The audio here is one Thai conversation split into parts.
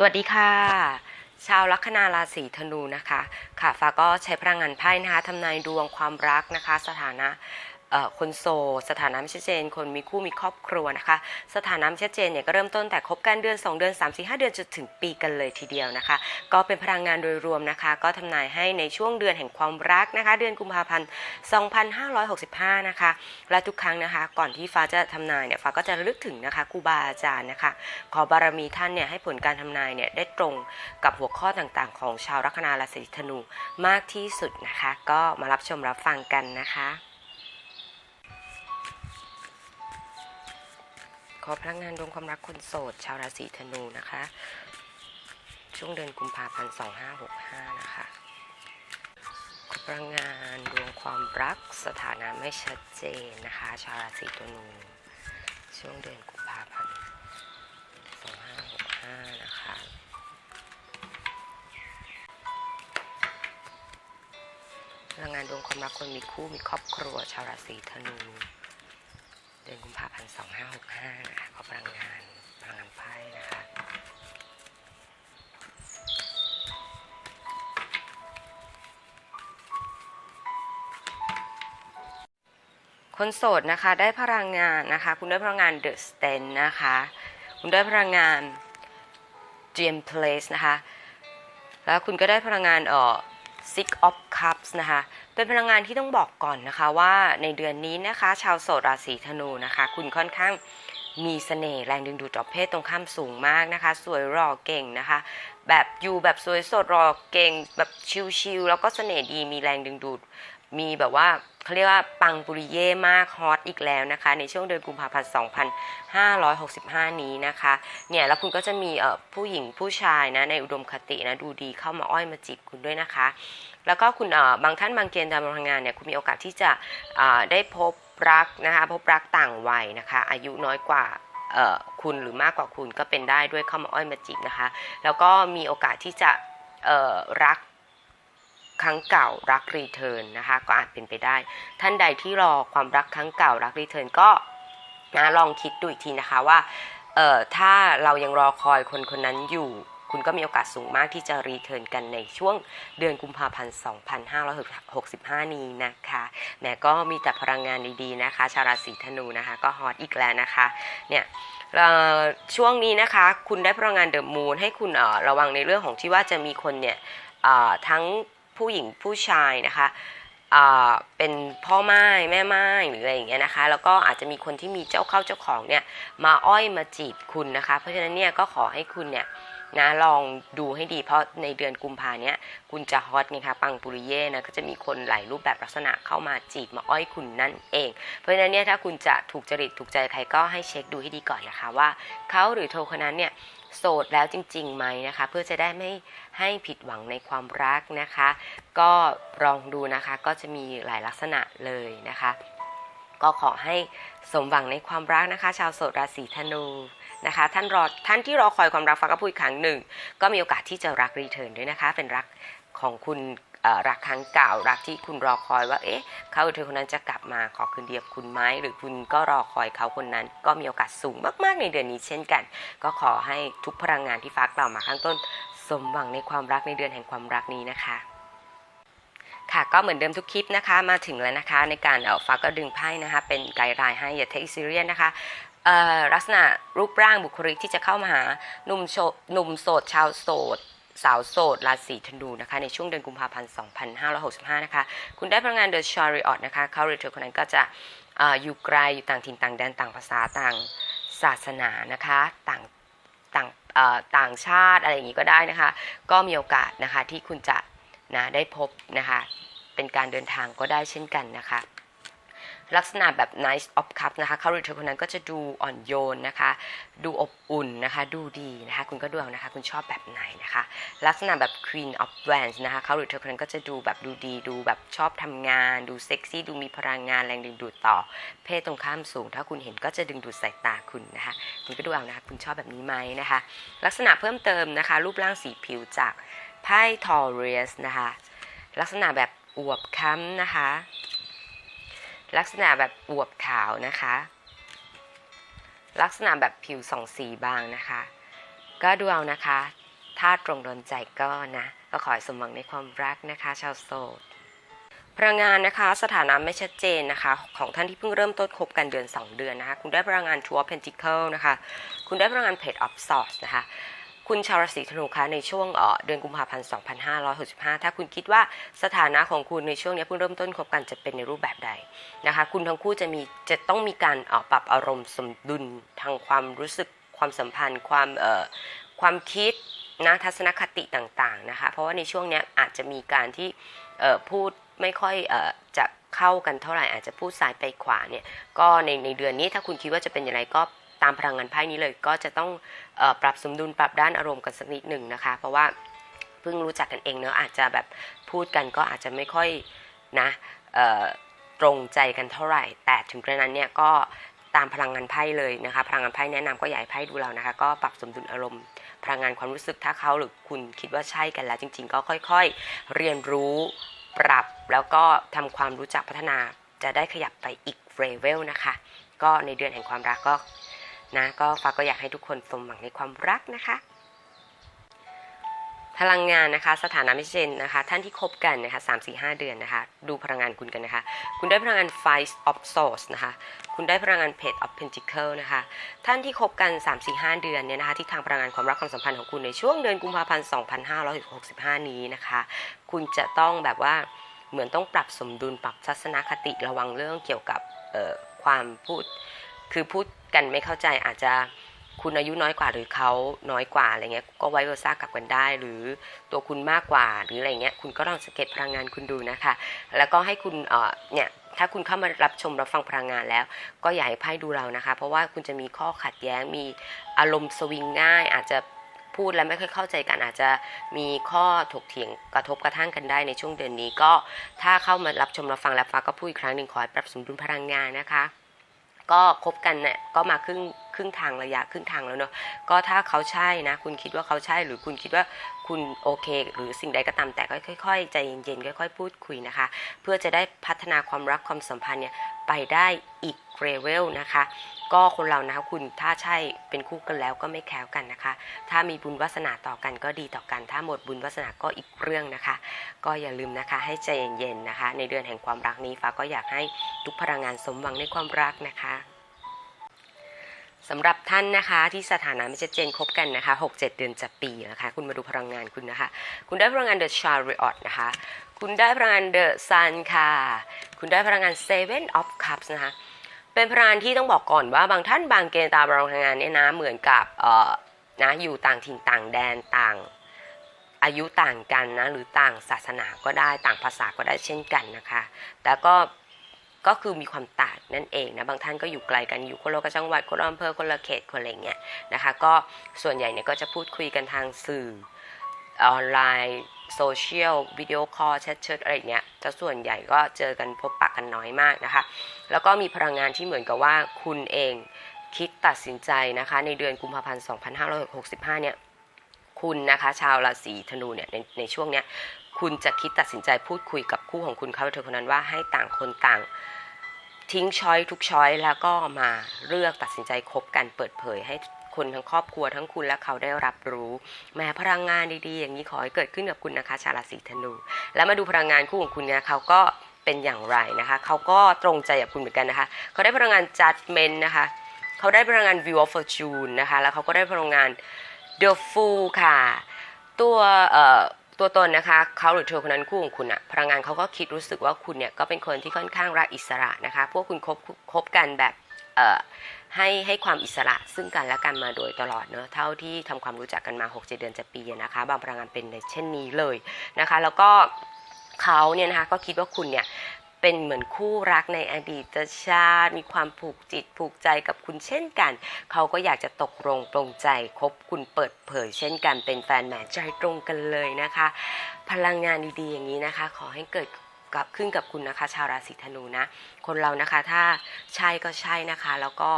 สวัสดีค่ะ ชาวลัคนาราศีธนูนะคะ ค่ะฟ้าก็ใช้พลังงานไพ่นะคะทำนายดวงความรักนะคะ สถานะ คนโสดสถานะไม่ชัดเจน คนมีคู่มีครอบครัวนะคะ สถานะไม่ชัดเจนเนี่ยก็เริ่มต้นแต่คบกันเดือน 2 เดือน 3 4 5 เดือนจนถึงปีกันเลยทีเดียวนะคะ ก็เป็นพลังงานโดยรวมนะคะ ก็ทำนายให้ในช่วงเดือนแห่งความรักนะคะ เดือนกุมภาพันธ์ 2565 นะคะ และทุกครั้งนะคะ ก่อนที่ฟ้าจะทำนายเนี่ยฟ้าก็จะระลึกถึงนะคะครูบาอาจารย์นะคะ ขอบารมีท่านเนี่ยให้ผลการทำนายเนี่ยได้ตรงกับหัวข้อต่างๆ ของชาวลัคนาราศีธนูมากที่สุดนะคะ ก็มารับชมรับฟังกันนะคะ อพลังงานดวงความรักคนโสด ชาวราศีธนูนะคะ ช่วงเดือนกุมภาพันธ์2565 นะคะขอพลังงานดวงความรักสถานะไม่ชัดเจนนะคะ ชาวราศีธนู ช่วงเดือนกุมภาพันธ์2565 นะคะพลังงานดวงความรักคนมีคู่มีครอบครัว ชาวราศีธนู ดือนกุมภาพันธ์2565นะคะขอพลังงานพลังงานไพ่นะคะคนโสดนะคะได้พลังงานนะคะ คุณได้พลังงาน The Stand นะคะ คุณได้พลังงาน GM Place นะคะ แล้วคุณก็ได้พลังงานเอ่อ Six of Cups นะคะ เป็นพลังงานที่ต้องบอกก่อนนะคะว่าในเดือนนี้นะคะ ชาวโสดราศีธนูนะคะ คุณค่อนข้างมีเสน่ห์แรงดึงดูดต่อเพศตรงข้ามสูงมากนะคะ สวยหล่อเก่งนะคะ แบบอยู่แบบสวยสดหล่อเก่ง แบบชิลๆแล้วก็เสน่ห์ดีมีแรงดึงดูด มีแบบว่าเขาเรียกว่าปังปุริเย่มากฮอตอีกแล้วนะคะ ในช่วงเดือนกุมภาพันธ์ 2565 นี้นะคะ เนี่ยแล้วคุณก็จะมีผู้หญิงผู้ชายนะในอุดมคตินะดูดีเข้ามาอ้อยมาจีบคุณด้วยนะคะ แล้วก็คุณเอ่อบางท่านบางเกณฑ์ตามพลังานเนี่ยคุณมีโอกาสที่จะอ่าได้พบรักนะคะพบรักต่างวัยนะคะอายุน้อยกว่าเอ่อคุณหรือมากกว่าคุณก็เป็นได้ด้วยเข้ามาอ้อยมาจีบนะคะ แล้วก็มีโอกาสที่จะเอ่อรักครั้งเก่ารักรีเทิร์นนะคะก็อาจเป็นไปได้ ท่านใดที่รอความรักครั้งเก่ารักรีเทิร์นก็นะลองคิดดูอีกทีนะคะว่าเอ่อถ้าเรายังรอคอยคนคนนั้นอยู่ คุณก็มีโอกาสสูงมากที่จะรีเทิร์นกันในช่วงเดือนกุมภาพันธ์ 2565 นี้นะคะแหมก็มีแต่พลังงานดีๆนะคะ ชาวราศีธนูนะคะ ก็ฮอตอีกแล้วนะคะเนี่ยช่วงนี้นะคะ คุณได้พลังงานเดอะมูนให้คุณระวังในเรื่องของที่ว่าจะมีคนเนี่ยทั้งผู้หญิงผู้ชายนะคะเป็นพ่อไม้แม่ไม้หรืออะไรอย่างเงี้ยนะคะ แล้วก็อาจจะมีคนที่มีเจ้าเข้าเจ้าของเนี่ยมาอ้อยมาจีบคุณนะคะ เพราะฉะนั้นเนี่ยก็ขอให้คุณเนี่ย นะลองดูให้ดีเพราะในเดือนกุมภาเนี้ยคุณจะฮอตไงคะปังปุริเย่นะก็จะมีคนหลายรูปแบบลักษณะเข้ามาจีบมาอ้อยคุณนั่นเอง เพราะฉะนั้นเนี่ยถ้าคุณจะถูกจริตถูกใจใครก็ให้เช็คดูให้ดีก่อนนะคะว่าเขาหรือเธอคนนั้นเนี่ยโสดแล้วจริงๆไหมนะคะ เพื่อจะได้ไม่ให้ผิดหวังในความรักนะคะ ก็ลองดูนะคะก็จะมีหลายลักษณะเลยนะคะ ก็ขอให้สมหวังในความรักนะคะ ชาวโสดราศีธนูนะคะ ท่านรอท่านที่รอคอยความรักฟ้าก็พูดอีกครั้งหนึ่ง ก็มีโอกาสที่จะรักรีเทิร์นด้วยนะคะ เป็นรักของคุณรักครั้งเก่ารักที่คุณรอคอยว่าเอ๊ะเขาเธอคนนั้นจะกลับมาขอคืนเดีกับคุณไหมหรือคุณก็รอคอยเขาคนนั้น ก็มีโอกาสสูงมาก ๆ ในเดือนนี้เช่นกัน ก็ขอให้ทุกพลังงานที่ฟ้ากล่าวมาข้างต้น สมหวังในความรักในเดือนแห่งความรักนี้นะคะ ค่ะก็เหมือนเดิมทุกคลิปนะคะมาถึงแล้วนะคะในการเอ่อฟ้าก็ดึงไพ่นะคะเป็นไกด์ไลน์ให้อย่าเทคซีเรียสนะคะลักษณะรูปร่างบุคลิกที่จะเข้ามาหาหนุ่มโสดหนุ่มโสดชาวโสดสาวโสดราศีธนูนะคะในช่วงเดือนกุมภาพันธ์2565 นะคะ คุณได้พลังงาน The Chariot นะคะ เขาหรือเธอคนนั้นก็จะออยู่ไกลอยู่ต่างถิ่นต่างแดนต่างภาษาต่างศาสนานะคะ ต่างต่างต่างชาติอะไรอย่างนี้ก็ได้นะคะ ก็มีโอกาสนะคะที่คุณจะ นะได้พบนะคะเป็นการเดินทางก็ได้เช่นกันนะคะลักษณะแบบ nice of cup นะคะเขาหรือเธอคนนั้นก็จะดูอ่อนโยนนะคะ ดูอบอุ่นนะคะ ดูดีนะคะ คุณก็ดูเอานะคะ คุณชอบแบบไหนนะคะ ลักษณะแบบ queen of wands นะคะเขาหรือเธอคนนั้นก็จะดูแบบดูดี ดูแบบชอบทำงาน ดูเซ็กซี่ ดูมีพลังงานแรงดึงดูดต่อ เพศตรงข้ามสูง ถ้าคุณเห็นก็จะดึงดูดสายตาคุณนะคะ คุณก็ดูเอานะคะ คุณชอบแบบนี้ไหมนะคะ ลักษณะเพิ่มเติมนะคะ รูปร่างสีผิวจาก ไพ่ทอเรสนะคะ ลักษณะแบบอวบค้ำนะคะ ลักษณะแบบอวบขาวนะคะ ลักษณะแบบผิวสองสีบางนะคะ ก็ดูเอานะคะ ถ้าตรงโดนใจก็นะ ก็ขอให้สมหวังในความรักนะคะ ชาวโสดพลังงานนะคะสถานะไม่ชัดเจนนะคะ ของท่านที่เพิ่งเริ่มต้นคบกันเดือน 2 เดือนนะคะ คุณได้พลังงาน Two of Pentacle นะคะ คุณได้พลังงาน Page of Swords นะคะ คุณชาวราศีธนูคะในช่วงเดือนกุมภาพันธ์ 2565 ถ้าคุณคิดว่าสถานะของคุณในช่วงนี้เพิ่งเริ่มต้นคบกันจะเป็นในรูปแบบใดนะคะ คุณทั้งคู่จะมีจะต้องมีการปรับอารมณ์สมดุลทางความรู้สึกความสัมพันธ์ ความความคิดนะทัศนคติต่างๆนะคะ เพราะว่าในช่วงนี้อาจจะมีการที่พูดไม่ค่อยอจะเข้ากันเท่าไหร่อาจจะพูดซ้ายไปขวาเนี่ยก็ในในเดือนนี้ถ้าคุณคิดว่าจะเป็นอย่างไรก็ ตามพลังงานไพ่นี้เลยก็จะต้องอปรับสมดุลปรับด้านอารมณ์กันสักนิดหนึ่งนะคะ เพราะว่าเพิ่งรู้จักกันเองเนอะอาจจะแบบพูดกันก็อาจจะไม่ค่อยนะตรงใจกันเท่าไหร่ แต่ถึงกระนั้นเนี่ยก็ตามพลังงานไพ่เลยนะคะพลังงานไพ่แนะนำก็อยากให้ไพ่ดูเรานะคะ ก็ปรับสมดุลอารมณ์ พลังงานความรู้สึกถ้าเขาหรือคุณคิดว่าใช่กันแล้ว จริง ๆ ก็ค่อยๆ เรียนรู้ปรับแล้วก็ทำความรู้จักพัฒนาจะได้ขยับไปอีกเลเวลนะคะ ก็ในเดือนแห่งความรักก็ นะก็ฟ้าก็อยากให้ทุกคนสมหวังในความรักนะคะ พลังงานนะคะ สถานะไม่ชัดเจนนะคะ ท่านที่คบกันนะคะสามสี่ห้าเดือนนะคะ ดูพลังงานคุณกันนะคะ คุณได้พลังงาน Five of Swords นะคะ คุณได้พลังงาน Page of Pentacle นะคะ ท่านที่คบกัน 3 4 5 เดือนเนี่ยนะคะที่ทางพลังงานความรักความสัมพันธ์ของคุณในช่วงเดือนกุมภาพันธ์2565 นี้นะคะ คุณจะต้องแบบว่าเหมือนต้องปรับสมดุลปรับทัศนคติระวังเรื่องเกี่ยวกับความพูดคือพูด กันไม่เข้าใจอาจจะคุณอายุน้อยกว่าหรือเขาน้อยกว่าอะไรเงี้ยก็ไว้เวอร์ซ่ากลับกันได้ หรือตัวคุณมากกว่าหรืออะไรเงี้ยคุณก็ลองสังเกตพลังงานคุณดูนะคะ แล้วก็ให้คุณเอ่อเนี่ยถ้าคุณเข้ามารับชมรับฟังพลังงานแล้ว ก็อย่าให้ไพ่ดูเรานะคะ เพราะว่าคุณจะมีข้อขัดแย้งมีอารมณ์สวิงง่ายอาจจะพูดแล้วไม่ค่อยเข้าใจกันอาจจะมีข้อถกเถียงกระทบกระทั่งกันได้ในช่วงเดือนนี้ก็ถ้าเข้ามารับชมรับฟังแล้วฟ้าก็พูดอีกครั้งหนึ่งขอให้ปรับสมดุลพลังงานนะคะ ก็คบกันเนี่ยก็มาครึ่งครึ่งทางระยะครึ่งทางแล้วเนอะก็ถ้าเขาใช่นะ คุณคิดว่าเขาใช่หรือคุณคิดว่าคุณโอเค หรือสิ่งใดก็ตามแต่ก็ค่อยๆใจเย็นๆค่อย ๆ พูดคุยนะคะ เพื่อจะได้พัฒนาความรักความสัมพันธ์เนี่ยไปได้อีกเรเวลนะคะ ก็คนเรานะคะคุณถ้าใช่เป็นคู่กันแล้วก็ไม่แคล้วกันนะคะ ถ้ามีบุญวาสนาต่อกันก็ดีต่อกัน ถ้าหมดบุญวาสนาก็อีกเรื่องนะคะ ก็อย่าลืมนะคะให้ใจเย็นๆนะคะ ในเดือนแห่งความรักนี้ฟ้าก็อยากให้ทุกพลังงานสมหวังในความรักนะคะสำหรับท่านนะคะที่สถานะไม่ชัดเจนคบกันนะคะ 6-7 เดือนจะปีนะคะ คุณมาดูพลังงานคุณนะคะ คุณได้พลังงาน The Chariot นะคะ คุณได้พลังงาน The Sun ค่ะ คุณได้พลังงาน Seven of Cups นะคะ เป็นพลังงานที่ต้องบอกก่อนว่าบางท่านบางเกณฑ์ตามพลังงานเนี่ยนะเหมือนกับเอ่อนะอยู่ต่างถิ่นต่างแดนต่าง อายุต่างกันนะหรือต่างศาสนาก็ได้ต่างภาษาก็ได้เช่นกันนะคะ แต่ก็ก็คือมีความต่างนั่นเองนะบางท่านก็อยู่ไกลกันอยู่คนละจังหวัดคนละอำเภอคนละเขตคนอะไรเงี้ยนะคะ ก็ส่วนใหญ่เนี่ยก็จะพูดคุยกันทางสื่อ ออนไลน์โซเชียลวิดีโอคอลแชทเชิดอะไรเงี้ยจะส่วนใหญ่ก็เจอกันพบปะกันน้อยมากนะคะ แล้วก็มีพลังงานที่เหมือนกับว่าคุณเองคิดตัดสินใจนะคะ ในเดือนกุมภาพันธ์ 2565 เนี่ย คุณนะคะชาวราศีธนูเนี่ยในในช่วงเนี้ยคุณจะคิดตัดสินใจพูดคุยกับคู่ของคุณเขาเธอคนนั้นว่าให้ต่างคนต่างทิ้งช้อยทุกช้อยแล้วก็มาเลือกตัดสินใจคบกันเปิดเผยให้ คนทั้งครอบครัวทั้งคุณและเขาได้รับรู้แม้พลังงานดีๆ อย่างนี้ขอให้เกิดขึ้นกับคุณนะคะ ชาวราศีธนู แล้วมาดูพลังงานคู่ของคุณเนี่ยเขาก็เป็นอย่างไรนะคะ เขาก็ตรงใจกับคุณเหมือนกันนะคะ เขาได้พลังงาน judgment นะคะ เขาได้พลังงาน view of fortune นะคะ แล้วเขาก็ได้พลังงาน the fool ค่ะ ตัวเอ่อตัวตนนะคะเขาหรือเธอคนนั้นคู่ของคุณอะพลังงานเขาก็คิดรู้สึกว่าคุณเนี่ยก็เป็นคนที่ค่อนข้างรักอิสระนะคะ พวกคุณคบคบกันแบบ ให้ให้ความอิสระซึ่งกันและกันมาโดยตลอดเนอะเท่าที่ทำความรู้จักกันมา 6-7 เดือนจะปีนะคะ บางพลังงานเป็นในเช่นนี้เลยนะคะ แล้วก็เขาเนี่ยนะคะก็คิดว่าคุณเนี่ยเป็นเหมือนคู่รักในอดีตชาติ มีความผูกจิตผูกใจกับคุณเช่นกัน เขาก็อยากจะตกลงปรงใจคบคุณเปิดเผย เช่นกันเป็นแฟนแหมใจตรงกันเลยนะคะ พลังงานดีๆอย่างนี้นะคะ ขอให้เกิด กับขึ้นกับคุณนะคะ ชาวราศีธนูนะ คนเรานะคะถ้าใช่ก็ใช่นะคะ แล้วก็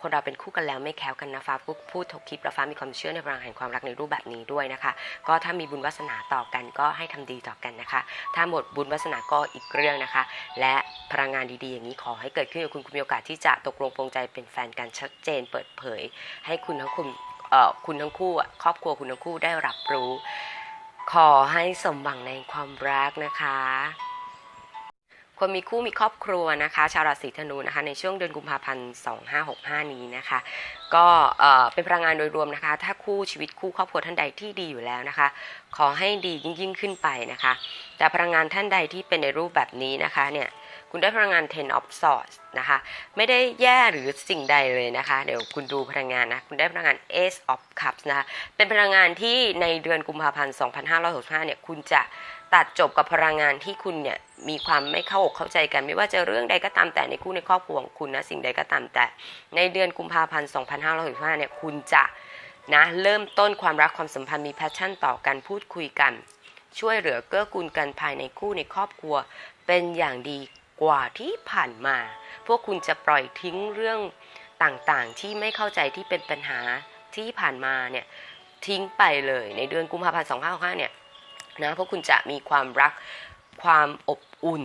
คนเราเป็นคู่กันแล้วไม่แคล้วกันนะฟ้าพูดพูดทกคลิปแล้วฟ้ามีความเชื่อในพลังแห่งความรักในรูปแบบนี้ด้วยนะคะ ก็ถ้ามีบุญวาสนาต่อกันก็ให้ทำดีต่อกันนะคะ ถ้าหมดบุญวาสนาก็อีกเรื่องนะคะ และพลังงานดีๆอย่างนี้ขอให้เกิดขึ้นกับคุณคุณมีโอกาสที่จะตกลงปรงใจเป็นแฟนกันชัดเจนเปิดเผย ให้คุณทั้งคุณเอ่อคุณทั้งคู่ครอบครัวคุณทั้งคู่ได้รับรู้ ขอให้สมหวังในความรักนะคะ คนมีคู่มีครอบครัวนะคะ ชาวราศีธนูนะคะ ในช่วงเดือนกุมภาพันธ์2565 นี้นะคะ ก็เอ่อเป็นพลังงานโดยรวมนะคะ ถ้าคู่ชีวิตคู่ครอบครัวท่านใดที่ดีอยู่แล้วนะคะ ขอให้ดียิ่งยิ่งขึ้นไปนะคะ แต่พลังงานท่านใดที่เป็นในรูปแบบนี้นะคะเนี่ยคุณได้พลังงาน ten of swords นะคะ ไม่ได้แย่หรือสิ่งใดเลยนะคะ เดี๋ยวคุณดูพลังงานนะ คุณได้พลังงาน ace of cups นะคะ เป็นพลังงานที่ในเดือนกุมภาพันธ์ 2565 เนี่ย คุณจะตัดจบกับพลังงานที่คุณเนี่ย มีความไม่เข้าอกเข้าใจกัน ไม่ว่าจะเรื่องใดก็ตามแต่ในคู่ในครอบครัวของคุณนะสิ่งใดก็ตามแต่ ในเดือนกุมภาพันธ์ 2565 เนี่ยคุณจะนะเริ่มต้นความรักความสัมพันธ์มีแพชชั่นต่อกันพูดคุยกัน ช่วยเหลือเกื้อกูลกันภายในคู่ในครอบครัว เป็นอย่างดีกว่าที่ผ่านมา พวกคุณจะปล่อยทิ้งเรื่องต่างๆ ที่ไม่เข้าใจที่เป็นปัญหาที่ผ่านมาเนี่ยทิ้งไปเลยในเดือนกุมภาพันธ์ 2565 เนี่ยนะพวกคุณจะมีความรักความอบ อุ่น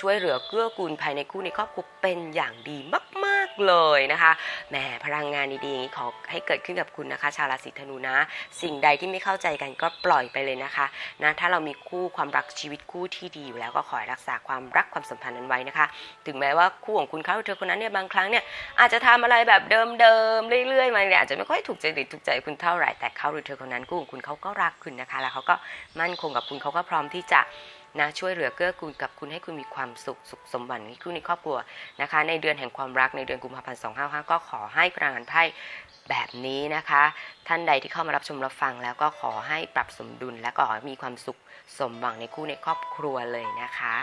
ช่วยเหลือเกื้อกูลภายในคู่ในครอบครัวเป็นอย่างดีมาก ๆ เลยนะคะแหมพลังงานดีๆอย่างนี้ขอให้เกิดขึ้นกับคุณนะคะ ชาวราศีธนูนะ สิ่งใดที่ไม่เข้าใจกันก็ปล่อยไปเลยนะคะนะถ้าเรามีคู่ความรักชีวิตคู่ที่ดีอยู่แล้วก็ขอให้รักษาความรักความสัมพันธ์นั้นไว้นะคะ ถึงแม้ว่าคู่ของคุณเขาหรือเธอคนนั้นเนี่ยบางครั้งเนี่ยอาจจะทำอะไรแบบเดิมๆเรื่อยๆมาเนี่ยอาจจะไม่ค่อยถูกใจหรือถูกใจคุณเท่าไหร่แต่เขาหรือเธอคนนั้นคู่ของคุณเขาก็รักคุณนะคะ แล้วเขาก็มั่นคงกับคุณเขาก็พร้อมที่จะ นะช่วยเหลือเกื้อกูลกับคุณให้คุณมีความสุขสุขสมบัติในคู่ในครอบครัวนะคะ ในเดือนแห่งความรักในเดือนกุมภาพันธ์255ก็ขอให้พลังงานไพ่แบบนี้นะคะ ท่านใดที่เข้ามารับชมรับฟังแล้วก็ขอให้ปรับสมดุลและก็มีความสุขสมหวังในคู่ในครอบครัวเลยนะคะ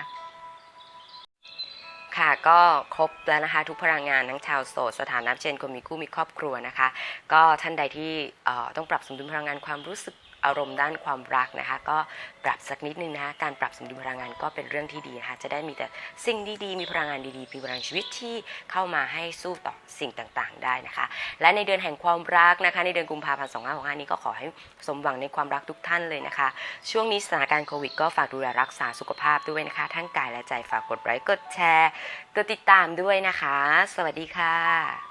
ค่ะก็ครบแล้วนะคะทุกพลังงานทั้งชาวโสดสถานะเช่นคนมีคู่มีครอบครัวนะคะ ก็ท่านใดที่ต้องปรับสมดุลพลังงานความรู้สึก อารมณ์ด้านความรักนะคะ ก็ปรับสักนิดนึงนะคะการปรับสมดุลพลังงานก็เป็นเรื่องที่ดีนะคะจะได้มีแต่สิ่งดีๆ มีพลังงานดีๆมีพลังชีวิตที่เข้ามาให้สู้ต่อสิ่งต่างๆ ได้นะคะ และในเดือนแห่งความรักนะคะ ในเดือนกุมภาพันธ์2565นี้ก็ขอให้สมหวังในความรักทุกท่านเลยนะคะ ช่วงนี้สถานการณ์โควิด ก็ฝากดูแลรักษาสุขภาพด้วยนะคะ ทั้งกายและใจฝากกดไลค์กดแชร์กดติดตามด้วยนะคะ สวัสดีค่ะ